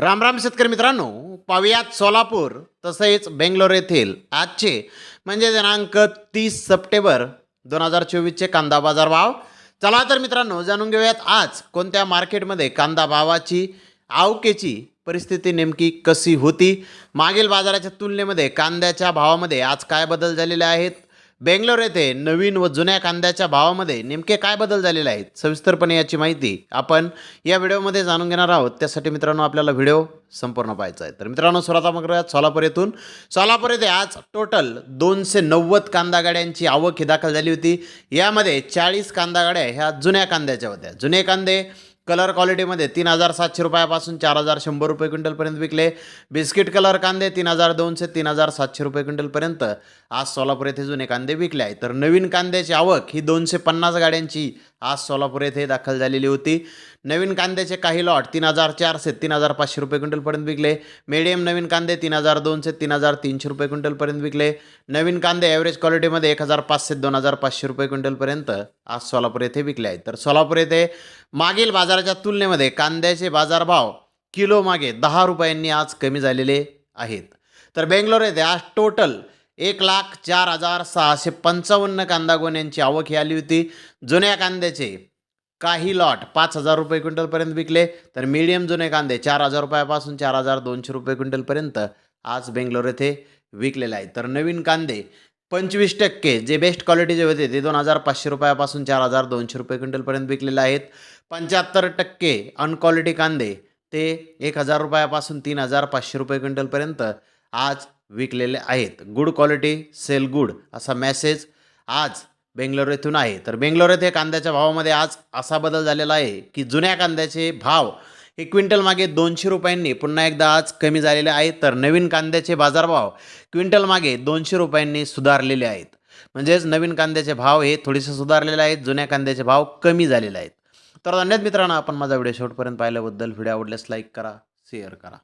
रामराम शेतकरी मित्रांनो पाहुयात सोलापूर तसेच बेंगलोर येथील आजचे म्हणजे दिनांक तीस सप्टेंबर दोन हजार चोवीसचे कांदा बाजार भाव. चला तर मित्रांनो जाणून घेऊयात आज कोणत्या मार्केटमध्ये कांदा भावाची आवकेची परिस्थिती नेमकी कशी होती? मागील बाजाराच्या तुलनेमध्ये कांद्याच्या भावामध्ये आज काय बदल झालेले आहेत? बेंगलोर येथे नवीन व जुन्या कांद्याच्या भावामध्ये नेमके काय बदल झालेले आहेत? सविस्तरपणे याची माहिती आपण या व्हिडिओमध्ये जाणून घेणार आहोत. त्यासाठी मित्रांनो आपल्याला व्हिडिओ संपूर्ण पाहायचा आहे. तर मित्रांनो स्वतः मग करूयात सोलापूर येथून. सोलापूर येथे आज टोटल दोनशे नव्वद कांदा गाड्यांची आवक ही दाखल झाली होती. यामध्ये चाळीस कांदा गाड्या ह्या जुन्या कांद्याच्या होत्या. जुने कांदे कलर क्वालिटीमध्ये तीन हजार सातशे रुपयापासून चार हजार शंभर रुपये क्विंटलपर्यंत विकले. बिस्किट कलर कांदे तीन हजार दोनशे तीन हजार सातशे रुपये क्विंटलपर्यंत. आज सोलापूर येथे जुने कांदे विकले आहे तर नवीन कांद्याची आवक ही दोनशे पन्नास गाड्यांची आज सोलापूर येथे दाखल झालेली होती. नवीन कांद्याचे काही लॉट तीन हजार चारशे तीन हजार पाचशे रुपये क्विंटलपर्यंत विकले. मीडियम नवीन कांदे तीन हजार दोनशे तीन हजार तीनशे रुपये क्विंटलपर्यंत विकले. नवीन कांदे ॲव्हरेज क्वालिटीमध्ये एक हजार पाचशे दोन हजार पाचशे रुपये क्विंटलपर्यंत आज सोलापूर येथे विकले आहेत. तर सोलापूर येथे मागील बाजाराच्या तुलनेमध्ये कांद्याचे बाजारभाव किलो मागे दहा रुपयांनी आज कमी झालेले आहेत. तर बेंगलोर येथे आज टोटल एक लाख चार हजार सहाशे पंचावन्न कांदा गोण्यांची आवक ही आली होती. जुन्या कांद्याचे काही लॉट पाच हजार रुपये क्विंटलपर्यंत विकले. तर मीडियम जुने कांदे चार हजार रुपयापासून चार हजार दोनशे रुपये क्विंटलपर्यंत आज बेंगलोर येथे विकलेले आहेत. तर नवीन कांदे पंचवीस टक्के जे बेस्ट क्वालिटीचे होते ते दोन हजार पाचशे रुपयापासून चार हजार दोनशे रुपये क्विंटलपर्यंत विकलेले आहेत. पंच्याहत्तर टक्के अनक्वालिटी कांदे ते एक हजार रुपयापासून तीन हजार पाचशे रुपये क्विंटलपर्यंत आज विकलेले आहेत. गुड क्वालिटी सेल गुड असा मेसेज आज बेंगलोर येथून आहे. तर बेंगलोर येथे कांद्याच्या भावामध्ये आज असा बदल झालेला आहे की जुन्या कांद्याचे भाव हे क्विंटल मागे दोनशे रुपयांनी पुन्हा एकदा आज कमी झालेले आहेत. तर नवीन कांद्याचे बाजारभाव क्विंटल मागे दोनशे रुपयांनी सुधारलेले आहेत. म्हणजेच नवीन कांद्याचे भाव हे थोडेसे सुधारलेले आहेत. जुन्या कांद्याचे भाव कमी झालेले आहेत. तर धन्यवाद मित्रांनो आपण माझा व्हिडिओ शेवटपर्यंत पाहिल्याबद्दल. व्हिडिओ आवडल्यास लाईक करा शेअर करा.